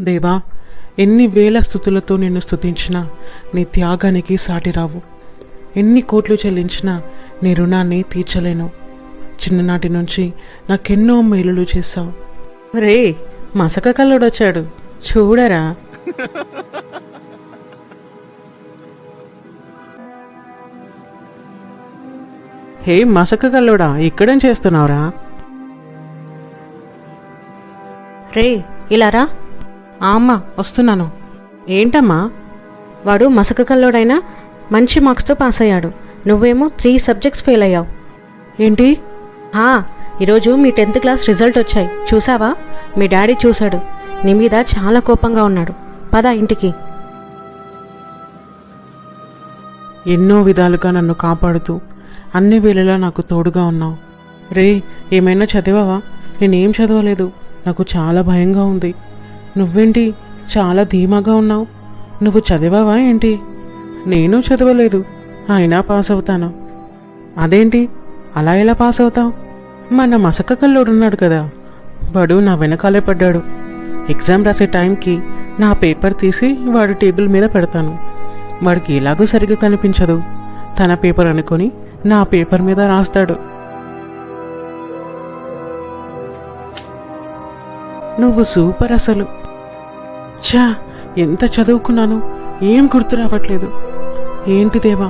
దేవా ఎన్ని వేల స్థుతులతో నిన్ను స్తుతించినా నీ త్యాగానికి సాటి రావు. ఎన్ని కోట్లు చెల్లించినా నీ రుణాన్ని తీర్చలేను. చిన్ననాటి నుంచి నాకెన్నో మేలులు చేశావు. రే మసక కల్లుడొచ్చాడు. చూడరా. హే మసక కల్లుడా ఇక్కడేం చేస్తున్నావురా? రే ఇలా రా. అమ్మా వస్తున్నాను. ఏంటమ్మా? వాడు మసక కల్లోడైనా మంచి మార్క్స్తో పాస్ అయ్యాడు నువ్వేమో త్రీ సబ్జెక్ట్స్ ఫెయిల్ అయ్యావు. ఏంటి? హా ఈరోజు మీ టెన్త్ క్లాస్ రిజల్ట్ వచ్చాయి. చూసావా? మీ డాడీ చూశాడు. నీ మీద చాలా కోపంగా ఉన్నాడు. పద ఇంటికి. ఎన్నో విధాలుగా నన్ను కాపాడుతూ అన్ని వేళలా నాకు తోడుగా ఉన్నావు. రే ఏమైనా చదివావా? నేనేం చదవలేదు. నాకు చాలా భయంగా ఉంది. నువ్వేంటి చాలా ధీమాగా ఉన్నావు? నువ్వు చదివావా ఏంటి? నేను చదవలేదు. అయినా పాస్ అవుతాను. అదేంటి? అలా ఎలా పాస్ అవుతావు? మన మసక కల్లోడున్నాడు కదా. వాడు నా వెనకాలే పడ్డాడు. ఎగ్జామ్ రాసే టైంకి నా పేపర్ తీసి వాడు టేబుల్ మీద పెడతాను. వాడికి ఎలాగో సరిగ్గా కనిపించదు. తన పేపర్ అనుకొని నా పేపర్ మీద రాస్తాడు. నువ్వు సూపర్ అసలు. ఛా ఎంత చదువుకున్నాను ఏం గుర్తు రావట్లేదు. ఏంటి దేవా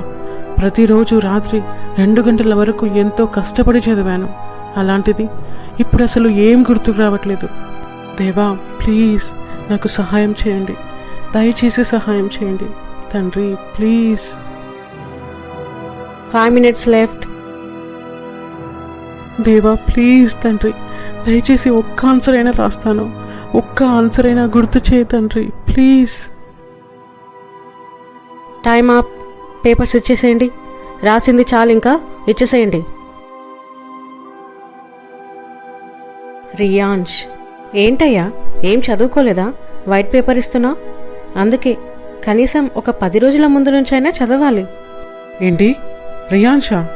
ప్రతిరోజు రాత్రి రెండు గంటల వరకు ఎంతో కష్టపడి చదివాను. అలాంటిది ఇప్పుడు అసలు ఏం గుర్తుకు రావట్లేదు. దేవా ప్లీజ్ నాకు సహాయం చేయండి. దయచేసి సహాయం చేయండి. తండ్రి ప్లీజ్. ఫైవ్ మినిట్స్ లెఫ్ట్ దేవా ప్లీజ్ తండ్రి దయచేసి ఒక్క ఆన్సర్ అయినా రాస్తాను. ఒక్క ఆన్సర్ అయినా గుర్తు చేయి తండ్రి ప్లీజ్. టైమ్ అప్ పేపర్స్ ఇచ్చేసేయండి. రాసింది చాలు ఇంకా ఇచ్చేసేయండి. రియాన్ష్ ఏంటయ్యా ఏం చదువుకోలేదా? వైట్ పేపర్ ఇస్తున్నా? అందుకే కనీసం ఒక పది రోజుల ముందు నుంచైనా చదవాలి. ఏంటి? రియాన్షా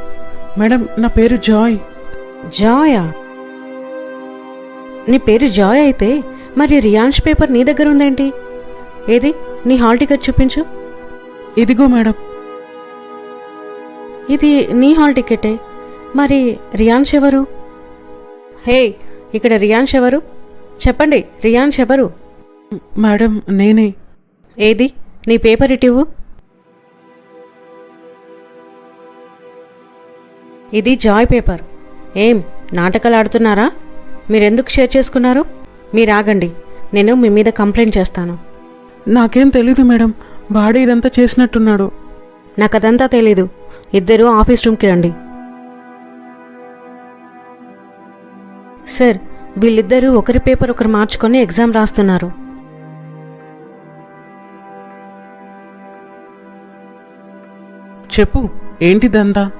మేడం నా పేరు జాయ్. జాయా? నీ పేరు జాయ్ అయితే మరి రియాన్ష్ పేపర్ నీ దగ్గర ఉందేంటి? ఏది? నీ హాల్ టికెట్ చూపించు. ఇదిగో మేడం. ఇది నీ హాల్ టికెటే. మరి రియాన్ష్ ఎవరు? హే ఇక్కడ రియాన్ష్ ఎవరు? చెప్పండి రియాన్ష్ ఎవరు? మేడం నేనే. ఏది? నీ పేపర్ ఇటివు ఇది జాయ్ పేపర్. ఏం నాటకాలు ఆడుతున్నారా? మీరెందుకు షేర్ చేసుకున్నారు? మీరు ఆగండి నేను మీ మీద కంప్లైంట్ చేస్తాను. నాకేం తెలీదు మేడం. వాడే ఇదంతా చేసినట్టున్నాడు. నాకు అదంతా తెలీదు. ఇద్దరు ఆఫీస్ రూమ్కి రండి. సార్ వీళ్ళిద్దరూ ఒకరి పేపర్ ఒకరు మార్చుకొని ఎగ్జామ్ రాస్తున్నారు. చెప్పు ఏంటిదంతా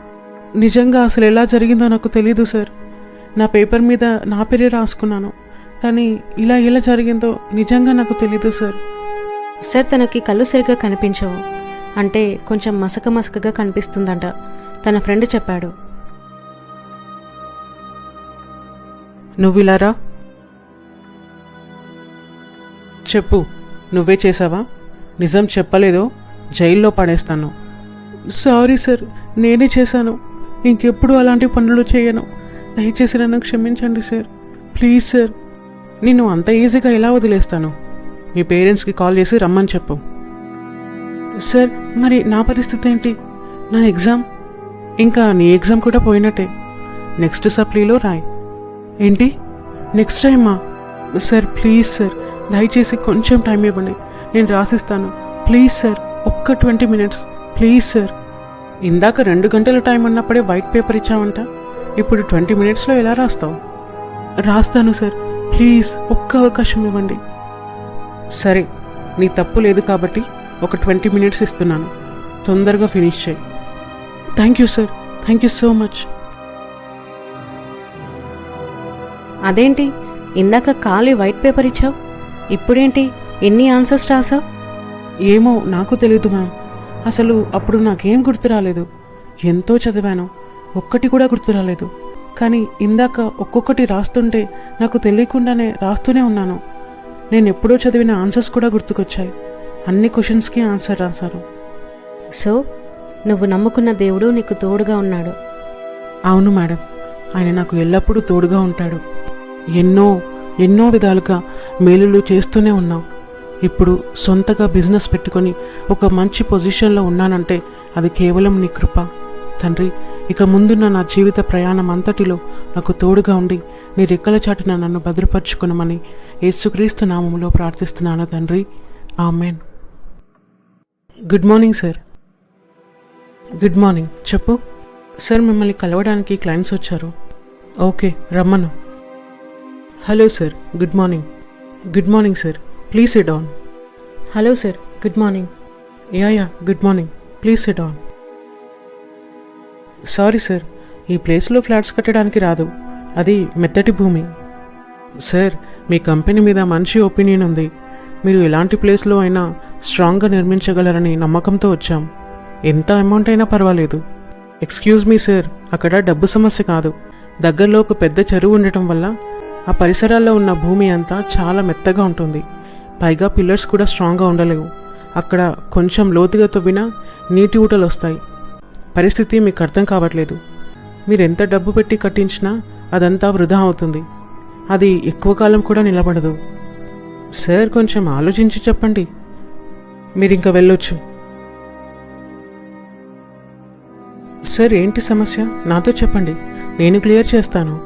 నిజంగా అసలు ఎలా జరిగిందో నాకు తెలీదు సార్. నా పేపర్ మీద నా పేరే రాసుకున్నాను. కానీ ఇలా ఎలా జరిగిందో నిజంగా నాకు తెలీదు సార్. సార్ తనకి కళ్ళు సరిగ్గా కనిపించవు. అంటే కొంచెం మసక మసకగా కనిపిస్తుందంట. తన ఫ్రెండ్ చెప్పాడు. నువ్వు ఇలా రా. చెప్పు నువ్వే చేసావా? నిజం చెప్పలేదో జైల్లో పడేస్తాను. సారీ సార్ నేనే చేశాను. ఇంకెప్పుడు అలాంటి పనులు చేయను. దయచేసి నన్ను క్షమించండి సార్. Please sir. నిన్ను అంత ఈజీగా ఎలా వదిలేస్తాను? మీ పేరెంట్స్కి కాల్ చేసి రమ్మని చెప్పు. సార్ మరి నా పరిస్థితి ఏంటి? నా ఎగ్జామ్? ఇంకా నీ ఎగ్జామ్ కూడా పోయినట్టే. నెక్స్ట్ సప్లీలో రాయ్. ఏంటి? నెక్స్ట్ టైమా? సార్ ప్లీజ్ సార్ దయచేసి కొంచెం టైం ఇవ్వండి. నేను రాసిస్తాను. ప్లీజ్ సార్ ఒక్క ట్వంటీ మినిట్స్. Please sir. ఇందాక రెండు గంటల టైం ఉన్నప్పుడే వైట్ పేపర్ ఇచ్చామంట ఇప్పుడు ట్వంటీ మినిట్స్లో ఎలా రాస్తావు? రాస్తాను సార్. ప్లీజ్ ఒక్క అవకాశం ఇవ్వండి. సరే నీ తప్పు లేదు కాబట్టి ఒక ట్వంటీ మినిట్స్ ఇస్తున్నాను. తొందరగా ఫినిష్ చేయి. Thank you sir thank you so much. అదేంటి ఇందాక ఖాళీ వైట్ పేపర్ ఇచ్చావు? ఇప్పుడేంటి ఎన్ని ఆన్సర్స్ రాసావు? ఏమో నాకు తెలీదు మ్యామ్. అసలు అప్పుడు నాకేం గుర్తు రాలేదు. ఎంతో చదివాను. ఒక్కటి కూడా గుర్తు రాలేదు. కానీ ఇందాక ఒక్కొక్కటి రాస్తుంటే నాకు తెలియకుండానే రాస్తూనే ఉన్నాను. నేను ఎప్పుడో చదివిన ఆన్సర్స్ కూడా గుర్తుకొచ్చాయి. అన్ని క్వశ్చన్స్కి ఆన్సర్ రాశారు సో నువ్వు నమ్ముకున్న దేవుడు నీకు తోడుగా ఉన్నాడు. అవును మేడం. ఆయన నాకు ఎల్లప్పుడూ తోడుగా ఉంటాడు. ఎన్నో ఎన్నో విధాలుగా మేలులు చేస్తూనే ఉన్నాం. ఇప్పుడు సొంతగా బిజినెస్ పెట్టుకొని ఒక మంచి పొజిషన్లో ఉన్నానంటే అది కేవలం నీ కృప. తండ్రి ఇక ముందున్న నా జీవిత ప్రయాణం అంతటిలో నాకు తోడుగా ఉండి నీ రెక్కల చాటున నన్ను భద్రపరుచుకునమని యేసుక్రీస్తు నామములో ప్రార్థిస్తున్నాను తండ్రి. Amen. Good morning sir. Good morning. చెప్పు. సార్ మిమ్మల్ని కలవడానికి క్లయింట్స్ వచ్చారు. ఓకే రమ్మను. Hello sir. Good morning. Good morning sir. Please sit down. Hello sir. Good morning. Yeah yeah. Good morning. Please sit down. Sorry sir ఈ ప్లేస్లో flats కట్టడానికి రాదు. అది మెత్తటి భూమి. సార్ మీ కంపెనీ మీద మంచి ఒపీనియన్ ఉంది. మీరు ఎలాంటి ప్లేస్లో అయినా స్ట్రాంగ్గా నిర్మించగలరని నమ్మకంతో వచ్చాం. ఎంత అమౌంట్ అయినా పర్వాలేదు. ఎక్స్క్యూజ్ మీ సార్ అక్కడ డబ్బు సమస్య కాదు. దగ్గరలో ఒక పెద్ద చెరువు ఉండటం వల్ల ఆ పరిసరాల్లో ఉన్న భూమి అంతా చాలా మెత్తగా ఉంటుంది. పైగా పిల్లర్స్ కూడా స్ట్రాంగ్గా ఉండలేవు. అక్కడ కొంచెం లోతుగా తవ్వినా నీటి ఊటలు వస్తాయి. పరిస్థితి మీకు అర్థం కావట్లేదు. మీరు ఎంత డబ్బు పెట్టి కట్టించినా అదంతా వృధా అవుతుంది. అది ఎక్కువ కాలం కూడా నిలబడదు. సార్ కొంచెం ఆలోచించి చెప్పండి. మీరు ఇంకా వెళ్ళొచ్చు. సార్ ఏంటి సమస్య? నాతో చెప్పండి. నేను క్లియర్ చేస్తాను.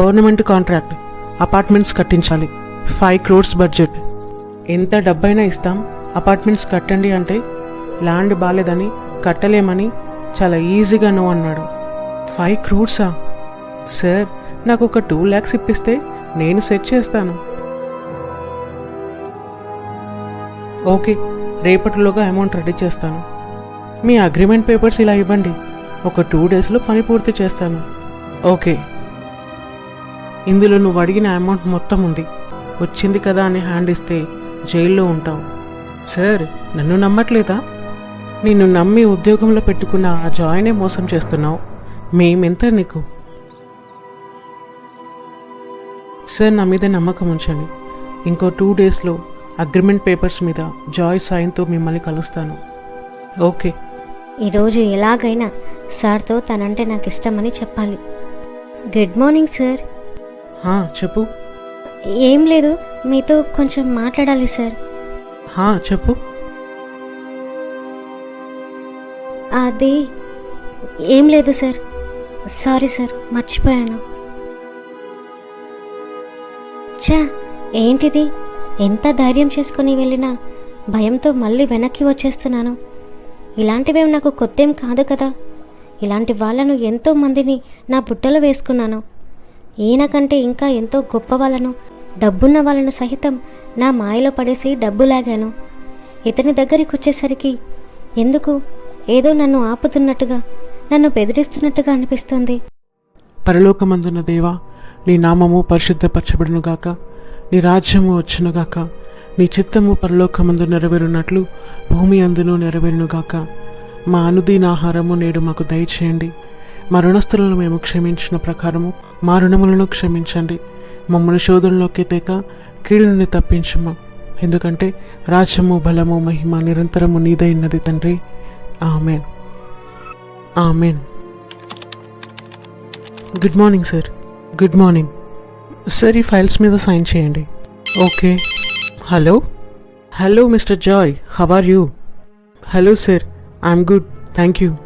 గవర్నమెంట్ కాంట్రాక్ట్ అపార్ట్మెంట్స్ కట్టించాలి. Five crores budget. ఎంత డబ్బైనా ఇస్తాం. అపార్ట్మెంట్స్ కట్టండి అంటే ల్యాండ్ బాలేదని కట్టలేమని చాలా ఈజీగా నో అన్నాడు. ఫైవ్ క్రోర్సా సార్ నాకు ఒక టూ ల్యాక్స్ ఇప్పిస్తే నేను సెట్ చేస్తాను. ఓకే రేపటిలోగా అమౌంట్ రెడీ చేస్తాను. మీ అగ్రిమెంట్ పేపర్స్ ఇలా ఇవ్వండి. ఒక టూ డేస్లో పని పూర్తి చేస్తాను. ఓకే ఇందులో నువ్వు అడిగిన అమౌంట్ మొత్తం ఉంది. వచ్చింది కదా అని హ్యాండ్ ఇస్తే జైల్లో ఉంటావు. సార్ నన్ను నమ్మట్లేదా? నిన్ను నమ్మి ఉద్యోగంలో పెట్టుకున్న ఆ జాయినే మోసం చేస్తున్నావు. మేమెంత నీకు? సార్ నా మీద నమ్మకం ఉంచండి. ఇంకో టూ డేస్లో అగ్రిమెంట్ పేపర్స్ మీద జాయ్ సాయంతో మిమ్మల్ని కలుస్తాను. ఓకే. ఈరోజు ఎలాగైనా సార్తో తనంటే నాకు ఇష్టమని చెప్పాలి. Good morning sir. చెప్పు. ఏం లేదు మీతో కొంచెం మాట్లాడాలి సార్. చెప్పు. అది ఏం లేదు సార్. సారీ సార్ మర్చిపోయాను. ఛా ఏంటిది? ఎంత ధైర్యం చేసుకుని వెళ్ళినా భయంతో మళ్ళీ వెనక్కి వచ్చేస్తున్నాను. ఇలాంటివేం నాకు కొత్తేం కాదు కదా. ఇలాంటి వాళ్ళను ఎంతో మందిని నా బుట్టలో వేసుకున్నాను. ఈయన కంటే ఇంకా ఎంతో గొప్ప వాళ్ళను డబ్బున్న వాళ్ళను సహితం నా మాయలో పడేసి డబ్బు లాగాను ఇతని దగ్గరికి వచ్చేసరికి ఎందుకు? ఏదో నన్ను ఆపుతున్నట్టుగా నన్ను బెదిరిస్తున్నట్టుగా అనిపిస్తుంది. పరలోకమందున్న దేవా నీ నామము పరిశుద్ధపరచబడునుగాక నీ రాజ్యము వచ్చునుగాక నీ చిత్తము పరలోకమందు నెరవేరునట్లు భూమి అందును నెరవేరునుగాక మా అనుదీనాహారము నేడు మాకు దయచేయండి. మా రుణస్థులను మేము క్షమించిన ప్రకారము మా రుణములను క్షమించండి. మమ్మల్ని శోధనలోకి తేక కీడు నుండి తప్పించము. ఎందుకంటే రాజ్యము బలము మహిమ నిరంతరము నీదైనది తండ్రి. Amen amen good morning sir good morning sir ఈ ఫైల్స్ మీద సైన్ చేయండి. Okay hello hello mister Joy how are you hello sir I'm good thank you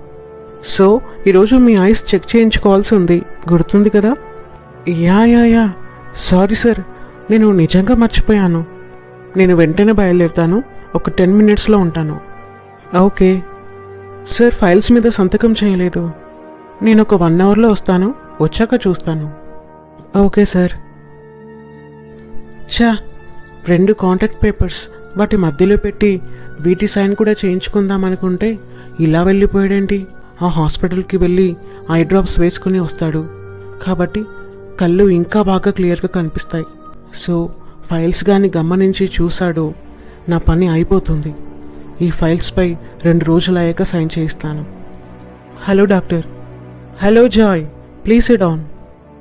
so ఈరోజు మీ ఐస్ చెక్ చేయించుకోవాల్సి ఉంది. గుర్తుంది కదా? Yeah yeah yeah sorry sir నేను నిజంగా మర్చిపోయాను. నేను వెంటనే బయలుదేరుతాను. ఒక టెన్ మినిట్స్లో ఉంటాను. ఓకే సార్ ఫైల్స్ మీద సంతకం చేయలేదు. నేను ఒక వన్ అవర్లో వస్తాను వచ్చాక చూస్తాను. Okay sir. షా రెండు కాంటాక్ట్ పేపర్స్ వాటి మధ్యలో పెట్టి వీటి సైన్ కూడా చేయించుకుందాం అనుకుంటే ఇలా వెళ్ళిపోయాడేంటి? ఆ హాస్పిటల్కి వెళ్ళి ఐ డ్రాప్స్ వేసుకుని వస్తాడు. కాబట్టి కళ్ళు ఇంకా బాగా క్లియర్గా కనిపిస్తాయి. సో ఫైల్స్ కానీ గమనించి చూశాడు. నా పని అయిపోతుంది. ఈ ఫైల్స్పై రెండు రోజులు అయ్యాక సైన్ చేయిస్తాను. Hello doctor. Hello Joy please it on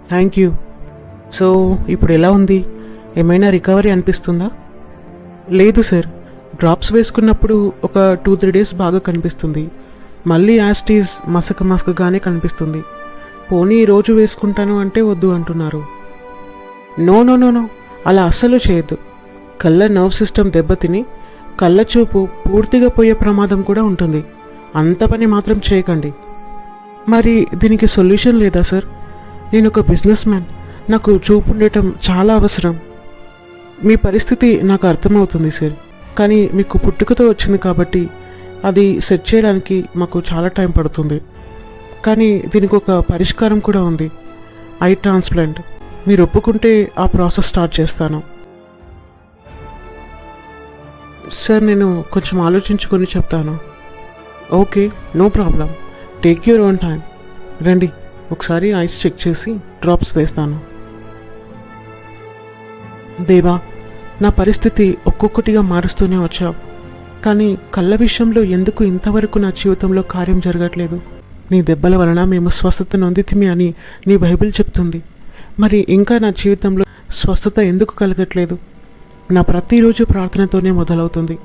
thank you so ఇప్పుడు ఎలా ఉంది? ఏమైనా రికవరీ అనిపిస్తుందా? లేదు సార్ డ్రాప్స్ వేసుకున్నప్పుడు ఒక టూ త్రీ డేస్ బాగా కనిపిస్తుంది. మళ్ళీ యాస్టీస్ మసక మసకగానే కనిపిస్తుంది. పోనీ ఈ రోజు వేసుకుంటాను అంటే వద్దు అంటున్నారు. నో నో నో నో అలా అస్సలు చేయొద్దు. కళ్ళ నర్వ్ సిస్టమ్ దెబ్బతిని కళ్ళ చూపు పూర్తిగా పోయే ప్రమాదం కూడా ఉంటుంది. అంత పని మాత్రం చేయకండి. మరి దీనికి సొల్యూషన్ లేదా సార్? నేను ఒక బిజినెస్ మ్యాన్. నాకు చూపు ఉండటం చాలా అవసరం. మీ పరిస్థితి నాకు అర్థమవుతుంది సార్. కానీ మీకు పుట్టుకతో వచ్చింది కాబట్టి అది సెట్ చేయడానికి మాకు చాలా టైం పడుతుంది. కానీ దీనికి ఒక పరిష్కారం కూడా ఉంది. Eye transplant. మీరు ఒప్పుకుంటే ఆ ప్రాసెస్ స్టార్ట్ చేస్తాను. సార్ నేను కొంచెం ఆలోచించుకొని చెప్తాను. Okay no problem take your own time రండి ఒకసారి ఐస్ చెక్ చేసి డ్రాప్స్ వేస్తాను. దేవా నా పరిస్థితి ఒక్కొక్కటిగా మారుస్తూనే వచ్చావు. కానీ కళ్ళ విషయంలో ఎందుకు ఇంతవరకు నా జీవితంలో కార్యం జరగట్లేదు? నీ దెబ్బల వలన మేము స్వస్థత నొందితిమి అని నీ బైబిల్ చెప్తుంది. మరి ఇంకా నా జీవితంలో స్వస్థత ఎందుకు కలగట్లేదు? నా ప్రతిరోజు ప్రార్థనతోనే మొదలవుతుంది.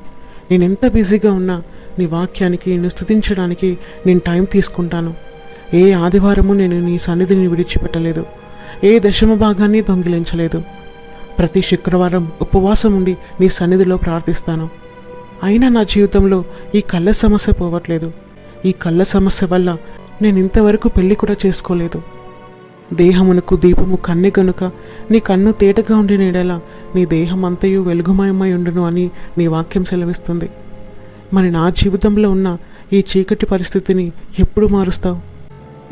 నేను ఎంత బిజీగా ఉన్నా నీ వాక్యానికి నిన్ను స్తుతించడానికి నేను టైం తీసుకుంటాను. ఏ ఆదివారము నేను నీ సన్నిధిని విడిచిపెట్టలేదు. ఏ దశమ భాగాన్ని దొంగిలించలేదు. ప్రతి శుక్రవారం ఉపవాసం ఉండి నీ సన్నిధిలో ప్రార్థిస్తాను. అయినా నా జీవితంలో ఈ కళ్ళ సమస్య పోవట్లేదు. ఈ కళ్ళ సమస్య వల్ల నేను ఇంతవరకు పెళ్ళి కూడా చేసుకోలేదు. దేహమునకు దీపము కన్నె గనుక నీ కన్ను తేటగా ఉండి నీడలా నీ దేహం అంతయు వెలుగుమయమై ఉండును అని నీ వాక్యం సెలవిస్తుంది. మరి నా జీవితంలో ఉన్న ఈ చీకటి పరిస్థితిని ఎప్పుడు మారుస్తావు?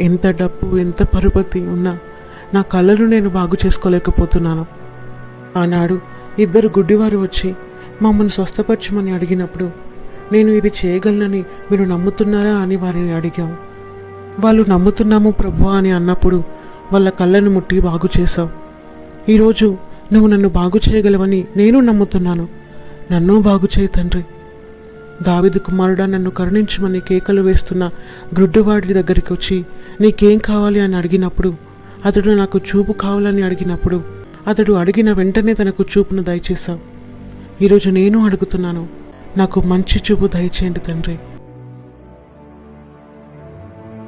ఎంత డబ్బు ఎంత పరుపతి ఉన్నా నా కళ్ళను నేను బాగు చేసుకోలేకపోతున్నాను. ఆనాడు ఇద్దరు గుడ్డివారు వచ్చి మమ్మల్ని స్వస్థపరచమని అడిగినప్పుడు నేను ఇది చేయగలనని మీరు నమ్ముతున్నారా అని వారిని అడిగాం. వాళ్ళు నమ్ముతున్నాము ప్రభు అని అన్నప్పుడు వాళ్ళ కళ్ళను ముట్టి బాగు చేశావు. ఈరోజు నువ్వు నన్ను బాగు చేయగలవని నేను నమ్ముతున్నాను. నన్ను బాగు చేయి తండ్రి. దావిదు కుమారుడా నన్ను కరుణించమని కేకలు వేస్తున్న గ్రుడ్డువాడి దగ్గరికి వచ్చి నీకేం కావాలి? అని అడిగినప్పుడు అతడు నాకు చూపు కావాలని అడిగినప్పుడు అతడు అడిగిన వెంటనే తనకు చూపును దయచేశావు. ఈరోజు నేను అడుగుతున్నాను నాకు మంచి చూపు దయచేయండి తండ్రి.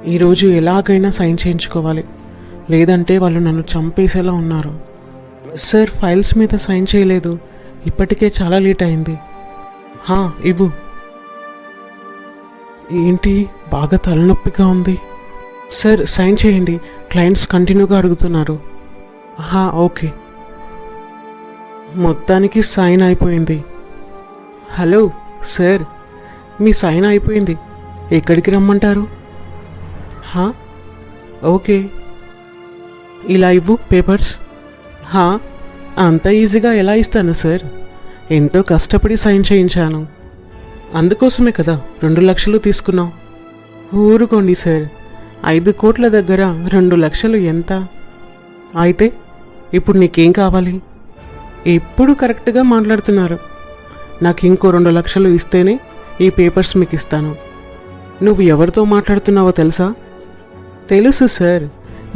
ఈరోజు ఎలాగైనా సైన్ చేయించుకోవాలి. లేదంటే వాళ్ళు నన్ను చంపేసేలా ఉన్నారు. సార్ ఫైల్స్ మీద సైన్ చేయలేదు. ఇప్పటికే చాలా లేట్ అయింది. హా ఇవ్వు. ఏంటి? బాగా తలనొప్పిగా ఉంది. సార్ సైన్ చేయండి. క్లయింట్స్ కంటిన్యూగా అడుగుతున్నారు. హా ఓకే. మొత్తానికి సైన్ అయిపోయింది. Hello sir. మీ సైన్ అయిపోయింది. ఎక్కడికి రమ్మంటారు? హా ఓకే. ఇలా ఇవ్వు పేపర్స్? హా అంత ఈజీగా ఎలా ఇస్తాను సార్? ఎంతో కష్టపడి సైన్ చేయించాను. అందుకోసమే కదా రెండు లక్షలు తీసుకున్నాం ఊరుకోండి సార్. ఐదు కోట్ల దగ్గర రెండు లక్షలు ఎంత? అయితే ఇప్పుడు నీకేం కావాలి? ఎప్పుడు కరెక్ట్గా మాట్లాడుతున్నారు? నాకు ఇంకో రెండు లక్షలు ఇస్తేనే ఈ పేపర్స్ మీకు ఇస్తాను నువ్వు ఎవరితో మాట్లాడుతున్నావో తెలుసా? తెలుసు సార్.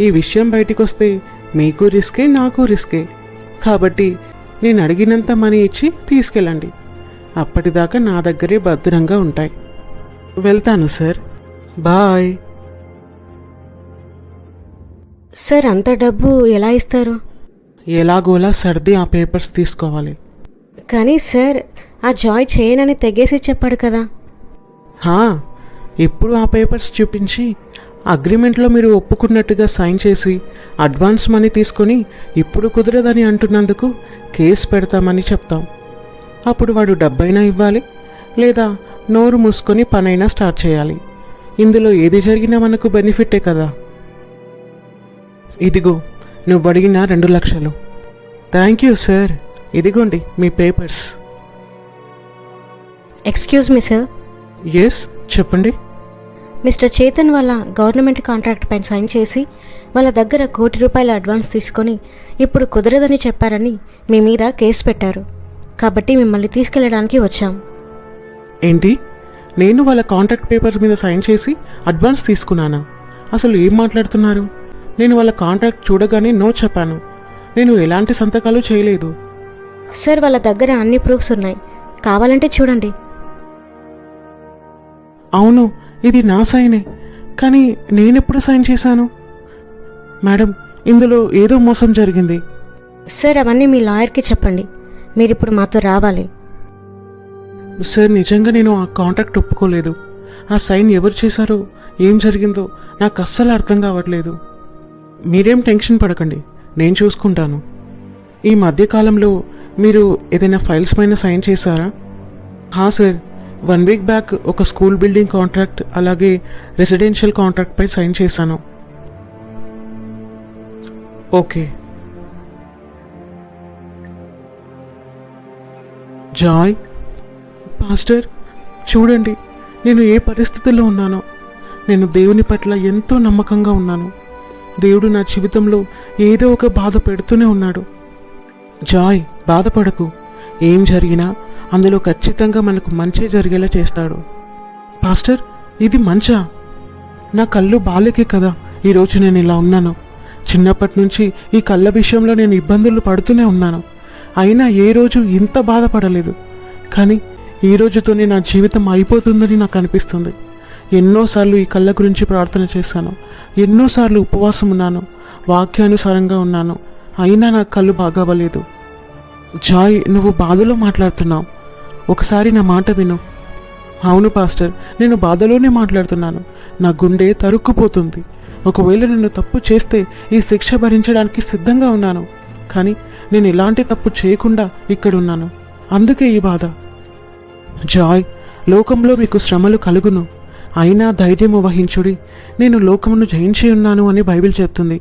ఈ విషయం బయటికి వస్తే మీకు రిస్కే నాకు రిస్కే. కాబట్టి నేను అడిగినంత మనీ ఇచ్చి తీసుకెళ్ళండి. అప్పటిదాకా నా దగ్గరే భద్రంగా ఉంటాయి. వెళ్తాను సార్. బాయ్. సార్ అంత డబ్బు ఎలా ఇస్తారు? ఎలాగోలా సర్ది ఆ పేపర్స్ తీసుకోవాలి. కానీ సార్ ఆ జాయ్ చేయనని తెగేసి చెప్పాడు కదా. హా ఇప్పుడు ఆ పేపర్స్ చూపించి అగ్రిమెంట్లో మీరు ఒప్పుకున్నట్టుగా సైన్ చేసి అడ్వాన్స్ మనీ తీసుకొని ఇప్పుడు కుదరదని అంటున్నందుకు కేసు పెడతామని చెప్తాం. అప్పుడు వాడు డబ్బైనా ఇవ్వాలి లేదా నోరు మూసుకొని పనైనా స్టార్ట్ చేయాలి. ఇందులో ఏది జరిగినా మనకు బెనిఫిటే కదా. ఇదిగో నువ్వు అడిగిన రెండు లక్షలు. Thank you sir. ఇదిగోండి మీ papers. Excuse me sir. Yes చెప్పండి. మిస్టర్ చేతన్ వాళ్ళ గవర్నమెంట్ కాంట్రాక్ట్ పైన సైన్ చేసి వాళ్ళ దగ్గర కోటి రూపాయల అడ్వాన్స్ తీసుకొని ఇప్పుడు కుదరదని చెప్పారని మీ మీద కేసు పెట్టారు. కాబట్టి మిమ్మల్ని తీసుకెళ్ళడానికి వచ్చాం. ఏంటి? నేను వాళ్ళ కాంటాక్ట్ పేపర్ మీద సైన్ చేసి అడ్వాన్స్ తీసుకున్నానా? అసలు ఏం మాట్లాడుతున్నారు? నేను వాళ్ళ కాంటాక్ట్ చూడగానే నో చెప్పాను. నేను ఎలాంటి సంతకాలు చేయలేదు. సార్ వాళ్ళ దగ్గర అన్ని ప్రూఫ్స్ ఉన్నాయి. కావాలంటే చూడండి. అవును ఇది నా సైనే. కానీ నేనెప్పుడు సైన్ చేశాను? మేడం ఇందులో ఏదో మోసం జరిగింది. సార్ అవన్నీ మీ లాయర్కి చెప్పండి. మీరిప్పుడు మాతో రావాలి. సార్ నిజంగా నేను ఆ కాంట్రాక్ట్ ఒప్పుకోలేదు. ఆ సైన్ ఎవరు చేశారో ఏం జరిగిందో నాకు అస్సలు అర్థం కావట్లేదు. మీరేం టెన్షన్ పడకండి. నేను చూసుకుంటాను. ఈ మధ్యకాలంలో మీరు ఏదైనా ఫైల్స్ పైన సైన్ చేశారా? హా సార్. వన్ వీక్ బ్యాక్ ఒక స్కూల్ బిల్డింగ్ కాంట్రాక్ట్ అలాగే రెసిడెన్షియల్ కాంట్రాక్ట్ పై సైన్ చేశాను. ఓకే. జాయ్. పాస్టర్ చూడండి నేను ఏ పరిస్థితుల్లో ఉన్నానో. నేను దేవుని పట్ల ఎంతో నమ్మకంగా ఉన్నాను. దేవుడు నా జీవితంలో ఏదో ఒక బాధ పెడుతూనే ఉన్నాడు. జాయ్ బాధపడకు. ఏం జరిగినా అందులో ఖచ్చితంగా మనకు మంచి జరిగేలా చేస్తాడు. పాస్టర్ ఇది మంచా? నా కళ్ళు బాలేకే కదా ఈరోజు నేను ఇలా ఉన్నాను. చిన్నప్పటి నుంచి ఈ కళ్ళ విషయంలో నేను ఇబ్బందులు పడుతూనే ఉన్నాను. అయినా ఏ రోజు ఇంత బాధపడలేదు. కానీ ఈ రోజుతోనే నా జీవితం అయిపోతుందని నాకు అనిపిస్తుంది. ఎన్నోసార్లు ఈ కళ్ళ గురించి ప్రార్థన చేశాను. ఎన్నోసార్లు ఉపవాసం ఉన్నాను. వాక్యానుసారంగా ఉన్నాను. అయినా నా కళ్ళు బాగవ్వలేదు. జాయ్ నువ్వు బాధలో మాట్లాడుతున్నావు. ఒకసారి నా మాట విను. అవును పాస్టర్ నేను బాధలోనే మాట్లాడుతున్నాను. నా గుండె తరుక్కుపోతుంది. ఒకవేళ నేను తప్పు చేస్తే ఈ శిక్ష భరించడానికి సిద్ధంగా ఉన్నాను. కానీ నేను ఎలాంటి తప్పు చేయకుండా ఇక్కడున్నాను. అందుకే ఈ బాధ. జాయ్ లోకంలో మీకు శ్రమలు కలుగును. అయినా ధైర్యము వహించుడి. నేను లోకమును జయించి ఉన్నాను అని బైబిల్ చెప్తుంది.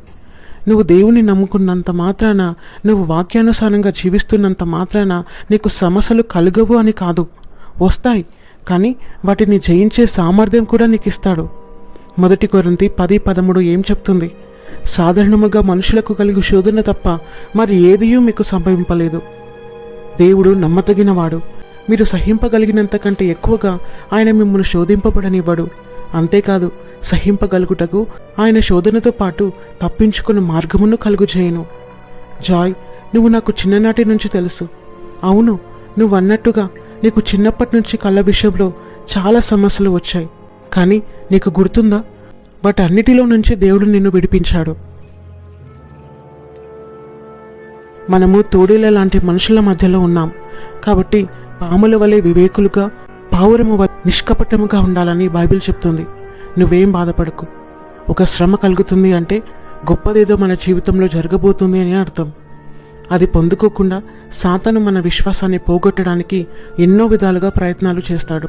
నువ్వు దేవుని నమ్ముకున్నంత మాత్రాన నువ్వు వాక్యానుసారంగా జీవిస్తున్నంత మాత్రాన నీకు సమస్యలు కలుగవు అని కాదు. వస్తాయి కానీ వాటిని జయించే సామర్థ్యం కూడా నీకు ఇస్తాడు మొదటి కొరింతి పది పదమూడు ఏం చెప్తుంది? సాధారణముగా మనుషులకు కలిగి శోధన తప్ప మరి ఏదియూ మీకు సంభవింపలేదు. దేవుడు నమ్మతగినవాడు మీరు సహింపగలిగినంత కంటే ఎక్కువగా ఆయన మిమ్మల్ని శోధింపబడనివ్వడు. అంతేకాదు సహింపగలుగుటకు ఆయన శోధనతో పాటు తప్పించుకున్న మార్గమును కలుగు చేయను జాయ్ నువ్వు నాకు చిన్ననాటి నుంచి తెలుసు. అవును నువ్వు అన్నట్టుగా నీకు చిన్నప్పటి నుంచి కళ్ళ విషయంలో చాలా సమస్యలు వచ్చాయి. కానీ నీకు గుర్తుందా? బట్ అన్నిటిలో నుంచి దేవుడు నిన్ను విడిపించాడు. మనము తోడేల లాంటి మనుషుల మధ్యలో ఉన్నాం. కాబట్టి పాముల వలె వివేకులుగా పావురము నిష్కపటముగా ఉండాలని బైబిల్ చెప్తుంది. నువ్వేం బాధపడకు. ఒక శ్రమ కలుగుతుంది అంటే గొప్పదేదో మన జీవితంలో జరగబోతుంది అని అర్థం. అది పొందుకోకుండా సాతను మన విశ్వాసాన్ని పోగొట్టడానికి ఎన్నో విధాలుగా ప్రయత్నాలు చేస్తాడు.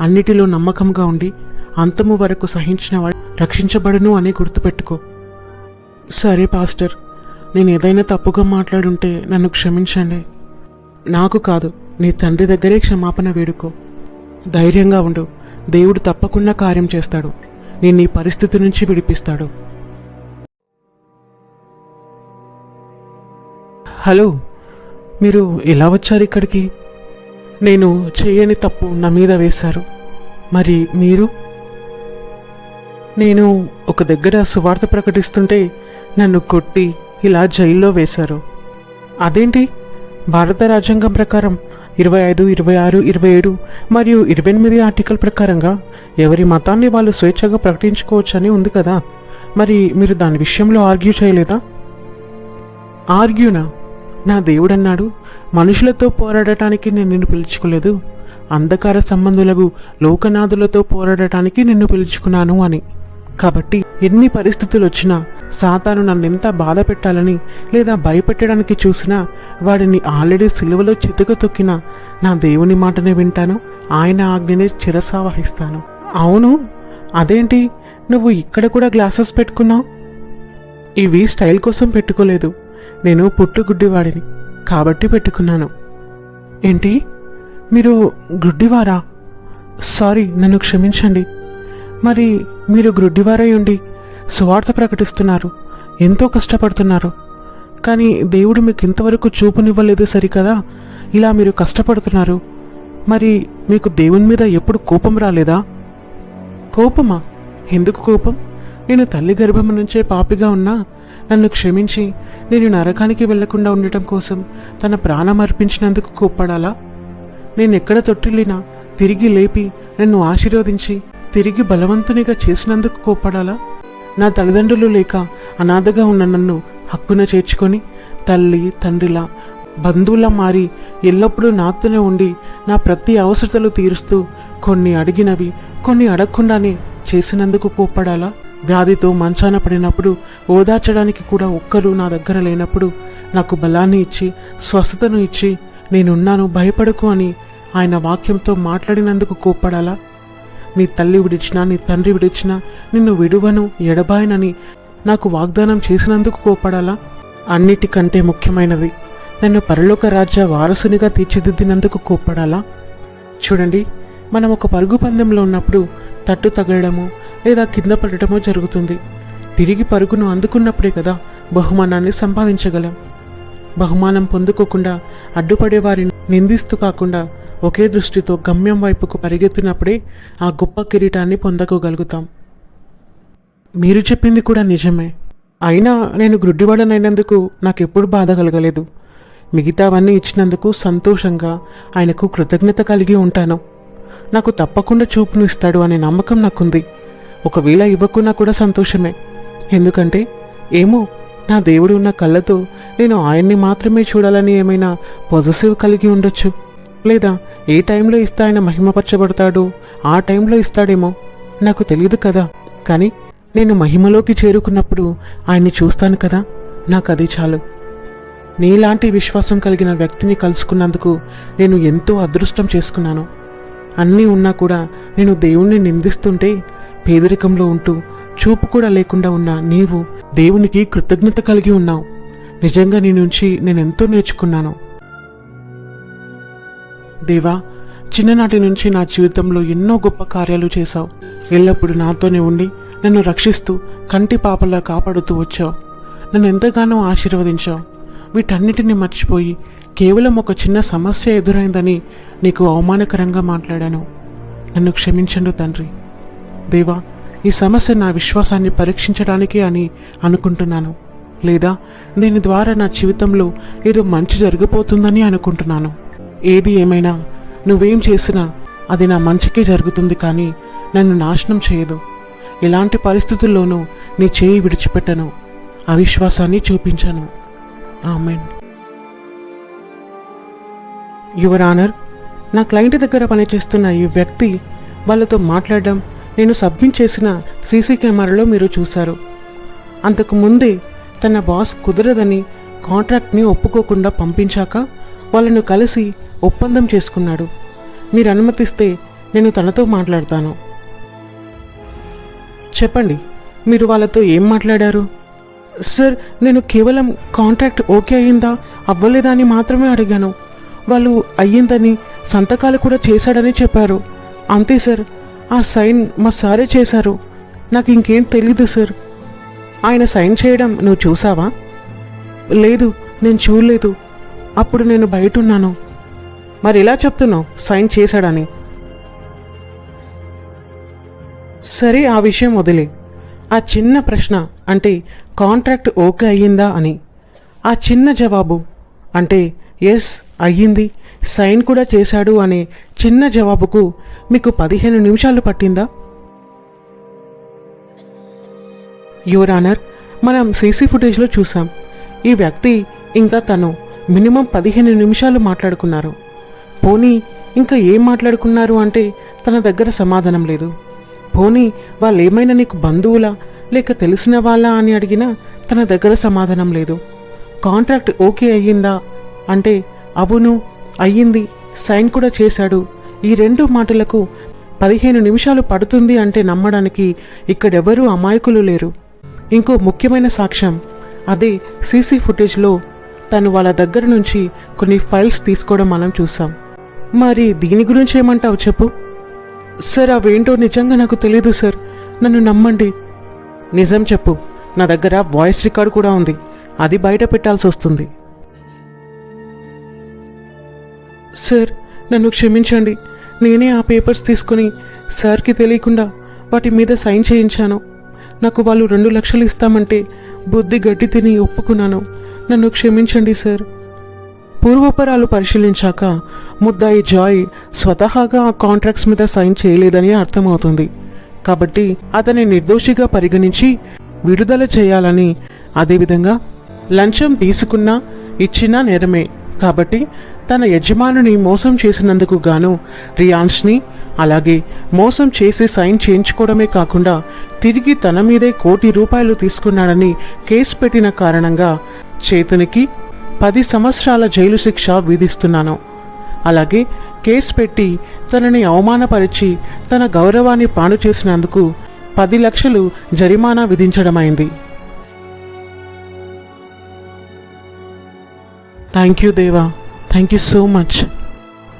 అన్నిటిలో నమ్మకంగా ఉండి అంతము వరకు సహించిన వాడు రక్షించబడును అని గుర్తుపెట్టుకో. సరే పాస్టర్. నేను ఏదైనా తప్పుగా మాట్లాడుంటే నన్ను క్షమించండి. నాకు కాదు నీ తండ్రి దగ్గరే క్షమాపణ వేడుకో. ధైర్యంగా ఉండు. దేవుడు తప్పకుండా కార్యం చేస్తాడు. నేను ఈ పరిస్థితి నుంచి విడిపిస్తాడు. హలో మీరు ఎలా వచ్చారు ఇక్కడికి? నేను చేయని తప్పు నా మీద వేశారు. మరి మీరు? నేను ఒక దగ్గర సువార్త ప్రకటిస్తుంటే నన్ను కొట్టి ఇలా జైల్లో వేశారు. అదేంటి? భారత రాజ్యాంగం ప్రకారం ఇరవై ఐదు ఇరవై ఆరు ఇరవై ఏడు మరియు ఇరవై ఎనిమిది ఆర్టికల్ ప్రకారంగా ఎవరి మతాన్ని వాళ్ళు స్వేచ్ఛగా ప్రకటించుకోవచ్చని ఉంది కదా? మరి మీరు దాని విషయంలో ఆర్గ్యూ చేయలేదా? ఆర్గ్యూనా? నా దేవుడన్నాడు. మనుషులతో పోరాడటానికి నేను నిన్ను పిలుచుకోలేదు. అంధకార సంబంధులకు లోకనాథులతో పోరాడటానికి నిన్ను పిలుచుకున్నాను అని. కాబట్టి ఎన్ని పరిస్థితులు వచ్చినా సాతాను నన్నెంత బాధ పెట్టాలని లేదా భయపెట్టడానికి చూసినా వాడిని ఆల్రెడీ సిలువలో చితుకు తొక్కిన నా దేవుని మాటనే వింటాను ఆయన ఆజ్ఞనే చిరసావహిస్తాను. అవును అదేంటి? నువ్వు ఇక్కడ కూడా గ్లాసెస్ పెట్టుకున్నావు? ఇవి స్టైల్ కోసం పెట్టుకోలేదు. నేను పుట్టుగుడ్డివాడిని కాబట్టి పెట్టుకున్నాను. ఏంటి? మీరు గుడ్డివారా? సారీ నన్ను క్షమించండి. మరి మీరు గ్రుడ్డివారై ఉండి స్వార్థ ప్రకటిస్తున్నారు. ఎంతో కష్టపడుతున్నారు. కానీ దేవుడు మీకు ఇంతవరకు చూపునివ్వలేదు సరికదా? ఇలా మీరు కష్టపడుతున్నారు. మరి మీకు దేవుని మీద ఎప్పుడు కోపం రాలేదా? కోపమా? ఎందుకు కోపం? నేను తల్లి గర్భం నుంచే పాపిగా ఉన్నా నన్ను క్షమించి నేను నరకానికి వెళ్ళకుండా ఉండటం కోసం తన ప్రాణం అర్పించినందుకు కోప్పడాలా? నేను ఎక్కడ తొట్టిల్లినా తిరిగి లేపి నన్ను ఆశీర్వదించి తిరిగి బలవంతునిగా చేసినందుకు కోపడాలా నా తల్లిదండ్రులు లేక అనాథగా ఉన్న నన్ను హక్కున చేర్చుకొని తల్లి తండ్రిలా బంధువులా మారి ఎల్లప్పుడూ నాతోనే ఉండి నా ప్రతి అవసరతలు తీరుస్తూ కొన్ని అడిగినవి కొన్ని అడగకుండానే చేసినందుకు కోప్పడాలా? వ్యాధితో మంచాన పడినప్పుడు ఓదార్చడానికి కూడా ఒక్కరు నా దగ్గర లేనప్పుడు నాకు బలాన్ని ఇచ్చి స్వస్థతను ఇచ్చి నేనున్నాను భయపడకు అని ఆయన వాక్యంతో మాట్లాడినందుకు కోప్పడాలా? నీ తల్లి విడిచినా నీ తండ్రి విడిచినా నిన్ను విడువను ఎడబాయనని నాకు వాగ్దానం చేసినందుకు కోపడాలా? అన్నిటికంటే ముఖ్యమైనది నన్ను పరలోక రాజ్య వారసునిగా తీర్చిదిద్దినందుకు కోప్పడాలా చూడండి మనం ఒక పరుగు పందెంలో ఉన్నప్పుడు తట్టు తగలడము లేదా కింద పడటమో జరుగుతుంది. తిరిగి పరుగును అందుకున్నప్పుడే కదా బహుమానాన్ని సంపాదించగలం. బహుమానం పొందుకోకుండా అడ్డుపడే వారిని నిందిస్తూ కాకుండా ఒకే దృష్టితో గమ్యం వైపుకు పరిగెత్తినప్పుడే ఆ గొప్ప కిరీటాన్ని పొందకోగలుగుతాం. మీరు చెప్పింది కూడా నిజమే. అయినా నేను గ్రుడ్డివాడనైనందుకు నాకెప్పుడు బాధ కలగలేదు. మిగతావన్నీ ఇచ్చినందుకు సంతోషంగా ఆయనకు కృతజ్ఞత కలిగి ఉంటాను. నాకు తప్పకుండా చూపును ఇస్తాడు అనే నమ్మకం నాకుంది. ఒకవేళ ఇవ్వకున్నా కూడా సంతోషమే. ఎందుకంటే ఏమో నా దేవుడు ఉన్న కళ్ళతో నేను ఆయన్ని మాత్రమే చూడాలని ఏమైనా పొజసివ్ కలిగి ఉండొచ్చు. లేదా ఏ టైంలో ఇస్తే ఆయన మహిమపరచబడతాడు? ఆ టైంలో ఇస్తాడేమో? నాకు తెలియదు కదా. కానీ నేను మహిమలోకి చేరుకున్నప్పుడు ఆయన్ని చూస్తాను కదా. నాకు అది చాలు. నీలాంటి విశ్వాసం కలిగిన వ్యక్తిని కలుసుకున్నందుకు నేను ఎంతో అదృష్టం చేసుకున్నాను. అన్నీ ఉన్నా కూడా నేను దేవుణ్ణి నిందిస్తుంటే పేదరికంలో ఉంటూ చూపు కూడా లేకుండా ఉన్న నీవు దేవునికి కృతజ్ఞత కలిగి ఉన్నావు. నిజంగా నీ నుంచి నేను ఎంతో నేర్చుకున్నాను. దేవా చిన్ననాటి నుంచి నా జీవితంలో ఎన్నో గొప్ప కార్యాలు చేశావు. ఎల్లప్పుడూ నాతోనే ఉండి నన్ను రక్షిస్తూ కంటి పాపలా కాపాడుతూ వచ్చావు. నన్ను ఎంతగానో ఆశీర్వదించావు. వీటన్నిటిని మర్చిపోయి కేవలం ఒక చిన్న సమస్య ఎదురైందని నీకు అవమానకరంగా మాట్లాడాను. నన్ను క్షమించండు తండ్రి. దేవా ఈ సమస్య నా విశ్వాసాన్ని పరీక్షించడానికే అని అనుకుంటున్నాను. లేదా దీని ద్వారా నా జీవితంలో ఏదో మంచి జరగబోతుందని అనుకుంటున్నాను. ఏది ఏమైనా నువ్వేం చేసినా అది నా మంచికే జరుగుతుంది కానీ నన్ను నాశనం చేయదు. ఎలాంటి పరిస్థితుల్లోనూ నీ చేయి విడిచిపెట్టను. అవిశ్వాసాన్ని చూపించను. ఆమెన్. యువర్ ఆనర్ నా క్లయింట్ దగ్గర పనిచేస్తున్న ఈ వ్యక్తి వాళ్ళతో మాట్లాడడం నేను సబ్మిట్ చేసిన సీసీ కెమెరాలో మీరు చూశారు. అంతకు ముందే తన బాస్ కుదరదని కాంట్రాక్ట్ని ఒప్పుకోకుండా పంపించాక వాళ్ళను కలిసి ఒప్పందం చేసుకున్నాడు. మీరు అనుమతిస్తే నేను తనతో మాట్లాడతాను. చెప్పండి మీరు వాళ్ళతో ఏం మాట్లాడారు? సార్ నేను కేవలం కాంట్రాక్ట్ ఓకే అయ్యిందా అవ్వలేదా అని మాత్రమే అడిగాను. వాళ్ళు అయ్యిందని సంతకాలు కూడా చేశాడని చెప్పారు. అంతే సార్ ఆ సైన్ మా సారే చేశారు. నాకు ఇంకేం తెలీదు సార్. ఆయన సైన్ చేయడం నువ్వు చూసావా? లేదు నేను చూడలేదు. అప్పుడు నేను బయట ఉన్నాను మరి ఎలా చెప్తున్నావు? సైన్ చేశాడని. సరే ఆ విషయం వదిలే. ఆ చిన్న ప్రశ్న అంటే కాంట్రాక్ట్ ఓకే అయ్యిందా అని. ఆ చిన్న జవాబు అంటే ఎస్ అయ్యింది. సైన్ కూడా చేశాడు అనే చిన్న జవాబుకు మీకు పదిహేను నిమిషాలు పట్టిందా? యువర్ ఆనర్ మనం సీసీ ఫుటేజ్లో చూసాం ఈ వ్యక్తి ఇంకా తను మినిమం పదిహేను నిమిషాలు మాట్లాడుకున్నారు. పోనీ ఇంకా ఏం మాట్లాడుకున్నారు అంటే తన దగ్గర సమాధానం లేదు. పోనీ వాళ్ళు ఏమైనా నీకు బంధువులా లేక తెలిసిన వాళ్ళా అని అడిగినా తన దగ్గర సమాధానం లేదు. కాంట్రాక్ట్ ఓకే అయ్యిందా అంటే అవును అయ్యింది సైన్ కూడా చేశాడు. ఈ రెండు మాటలకు పదిహేను నిమిషాలు పడుతుంది అంటే నమ్మడానికి ఇక్కడెవరూ అమాయకులు లేరు. ఇంకో ముఖ్యమైన సాక్ష్యం అదే సీసీ ఫుటేజ్లో తను వాళ్ళ దగ్గర నుంచి కొన్ని ఫైల్స్ తీసుకోవడం మనం చూసాం మరి దీని గురించి ఏమంటావు చెప్పు? సార్ అవేంటో నిజంగా నాకు తెలీదు సార్. నన్ను నమ్మండి. నిజం చెప్పు. నా దగ్గర వాయిస్ రికార్డ్ కూడా ఉంది. అది బయట పెట్టాల్సి వస్తుంది. సార్ నన్ను క్షమించండి. నేనే ఆ పేపర్స్ తీసుకుని సార్కి తెలియకుండా వాటి మీద సైన్ చేయించాను. నాకు వాళ్ళు రెండు లక్షలు ఇస్తామంటే బుద్ధి గడ్డి తిని ఒప్పుకున్నాను. నన్ను క్షమించండి సార్. పూర్వపరాలు పరిశీలించాక ముద్దాయి జాయ్ స్వతహాగా ఆ కాంట్రాక్ట్స్ మీద సైన్ చేయలేదని అర్థమవుతుంది. కాబట్టి అతని నిర్దోషిగా పరిగణించి విడుదల చేయాలని అదేవిధంగా లంచం తీసుకున్నా ఇచ్చినా నేరమే. కాబట్టి తన యజమానుని మోసం చేసినందుకు గాను రియాన్స్ని అలాగే మోసం చేసి సైన్ చేయించుకోవడమే కాకుండా తిరిగి తన మీదే కోటి రూపాయలు తీసుకున్నాడని కేసు పెట్టిన కారణంగా చేతనికి పది సంవత్సరాల జైలు శిక్ష విధిస్తున్నాను. అలాగే కేసు పెట్టి తనని అవమానపరిచి తన గౌరవాన్ని పాడు చేసినందుకు పది లక్షలు జరిమానా విధించడమైంది. థ్యాంక్ యూ దేవా. Thank you so much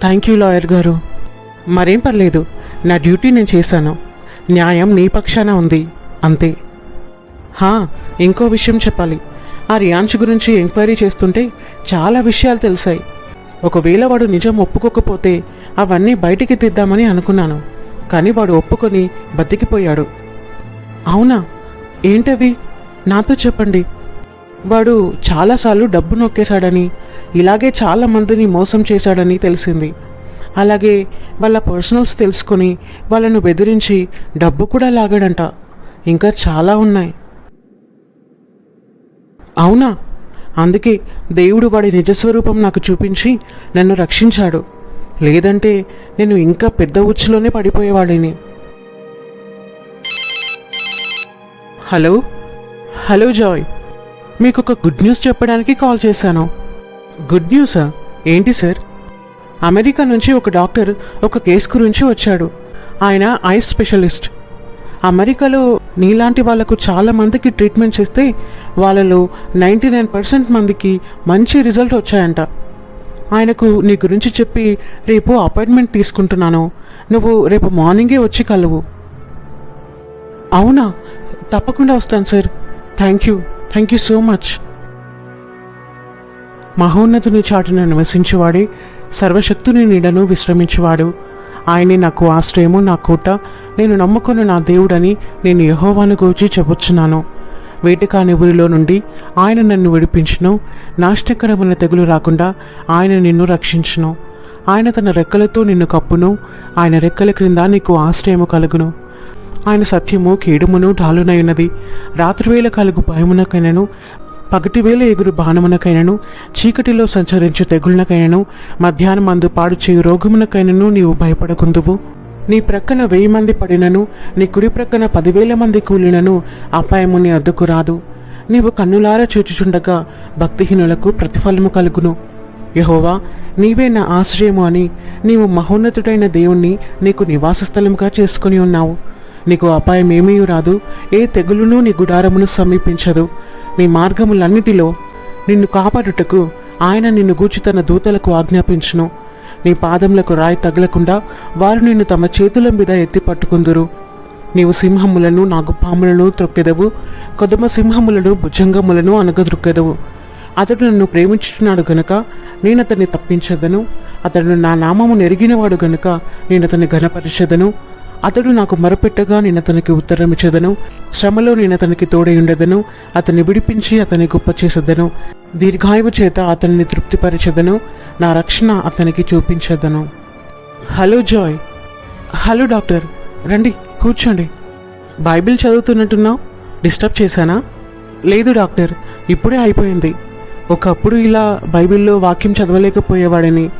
thank you lawyer గారు. మరేం పర్లేదు. నా డ్యూటీ నేను చేశాను. న్యాయం నీ పక్షాన ఉంది. అంతే. హా ఇంకో విషయం చెప్పాలి. ఆ రియాన్ష్ గురించి ఎంక్వైరీ చేస్తుంటే చాలా విషయాలు తెలిసాయి. ఒకవేళ వాడు నిజం ఒప్పుకోకపోతే అవన్నీ బయటికి తీద్దామని అనుకున్నాను. కానీ వాడు ఒప్పుకొని బతికిపోయాడు. అవునా? ఏంటవి? నాతో చెప్పండి. వాడు చాలాసార్లు డబ్బు నొక్కేశాడని ఇలాగే చాలా మందిని మోసం చేశాడని తెలిసింది. అలాగే వాళ్ళ పర్సనల్స్ తెలుసుకొని వాళ్ళను బెదిరించి డబ్బు కూడా లాగాడంట. ఇంకా చాలా ఉన్నాయి. అవునా? అందుకే దేవుడు వాడి నిజస్వరూపం నాకు చూపించి నన్ను రక్షించాడు. లేదంటే నేను ఇంకా పెద్ద ఉచ్చులోనే పడిపోయేవాడిని. హలో? Hello Joy. మీకు ఒక గుడ్ న్యూస్ చెప్పడానికి కాల్ చేశాను. గుడ్ న్యూసా? ఏంటి సార్? అమెరికా నుంచి ఒక డాక్టర్ ఒక కేసు గురించి వచ్చాడు. ఆయన ఐస్ స్పెషలిస్ట్. అమెరికాలో నీలాంటి వాళ్ళకు చాలా మందికి ట్రీట్మెంట్ చేస్తే వాళ్ళలో నైంటీ నైన్ పర్సెంట్ మందికి మంచి రిజల్ట్ వచ్చాయంట. ఆయనకు నీ గురించి చెప్పి రేపు అపాయింట్మెంట్ తీసుకుంటున్నాను. నువ్వు రేపు మార్నింగే వచ్చి కలవు. అవునా? తప్పకుండా వస్తాను sir. Thank you. Thank you so much మహోన్నతుని చాటున నివసించేవాడే సర్వశక్తుని నీడను విశ్రమించువాడు. ఆయనే నాకు ఆశ్రయము నా కోట. నేను నమ్ముకున్న నా దేవుడని నేను యహోవాను గూర్చి చెబుతున్నాను వేటకాని ఊరిలో నుండి ఆయన నన్ను విడిపించును. నాష్టకరమైన తెగులు రాకుండా ఆయన నిన్ను రక్షించును. ఆయన తన రెక్కలతో నిన్ను కప్పును. ఆయన రెక్కల క్రింద నీకు ఆశ్రయము కలుగును. ఆయన సత్యము కేడుమును ఢాలునైనది రాత్రివేళ కలుగు భయమునకైనను పగటివేళ ఎగురు బాణమునకైనను చీకటిలో సంచరించు తెగుళ్ళకైనను మధ్యాహ్నం మందు పాడు చేయు రోగమునకైనను నీవు భయపడకుందువు. నీ ప్రక్కన వెయ్యి మంది పడినను నీ కుడి ప్రక్కన పదివేల మంది కూలినను అపాయము నీ అద్దకు రాదు. నీవు కన్నులారా చూచుచుండగా భక్తిహీనులకు ప్రతిఫలము కలుగును. యహోవా నీవే నా ఆశ్రయము అని నీవు మహోన్నతుడైన దేవుణ్ణి నీకు నివాస స్థలముగా చేసుకుని ఉన్నావు. నీకు అపాయం ఏమీ రాదు ఏ తెగులును నీ గుడారమును సమీపించదు. నీ మార్గములన్నిటిలో నిన్ను కాపాడుటకు ఆయన నిన్ను గూర్చి తన దూతలకు ఆజ్ఞాపించును. నీ పాదములకు రాయి తగలకుండా వారు నిన్ను తమ చేతుల మీద ఎత్తి పట్టుకుందురు. నీవు సింహములను నాగుపాములను త్రొక్కెదవు కొదమ సింహములను భుజంగములను అనగదృక్కెదవు అతడు నన్ను ప్రేమించుచున్నాడు గనుక నేను అతన్ని తప్పించదను. అతడు నా నామము నెరిగినవాడు గనుక నేను అతన్ని ఘనపరిచెదను. అతడు నాకు మరపెట్టగా నేను అతనికి ఉత్తరమిచ్చేదను శ్రమలో నేను అతనికి తోడయుండెదను అతన్ని విడిపించి అతని గొప్ప చేసేదను. దీర్ఘాయువు చేత అతన్ని తృప్తిపరిచేదను. నా రక్షణ అతనికి చూపించేదను. Hello Joy. Hello doctor. రండి కూర్చోండి. బైబిల్ చదువుతున్నట్టున్నావు? డిస్టర్బ్ చేశానా? లేదు డాక్టర్. ఇప్పుడే అయిపోయింది. ఒకప్పుడు ఇలా బైబిల్లో వాక్యం చదవలేకపోయేవాడిని.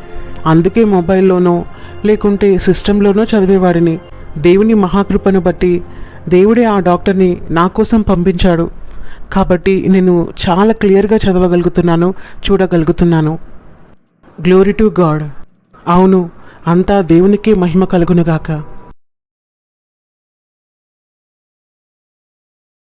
అందుకే మొబైల్లోనో లేకుంటే సిస్టంలోనో చదివేవాడిని. దేవుని మహాకృపను బట్టి దేవుడే ఆ డాక్టర్ని నా కోసం పంపించాడు. కాబట్టి నేను చాలా క్లియర్గా చదవగలుగుతున్నాను చూడగలుగుతున్నాను. గ్లోరీ టు గాడ్ అవును అంతా దేవునికే మహిమ కలుగునుగాక.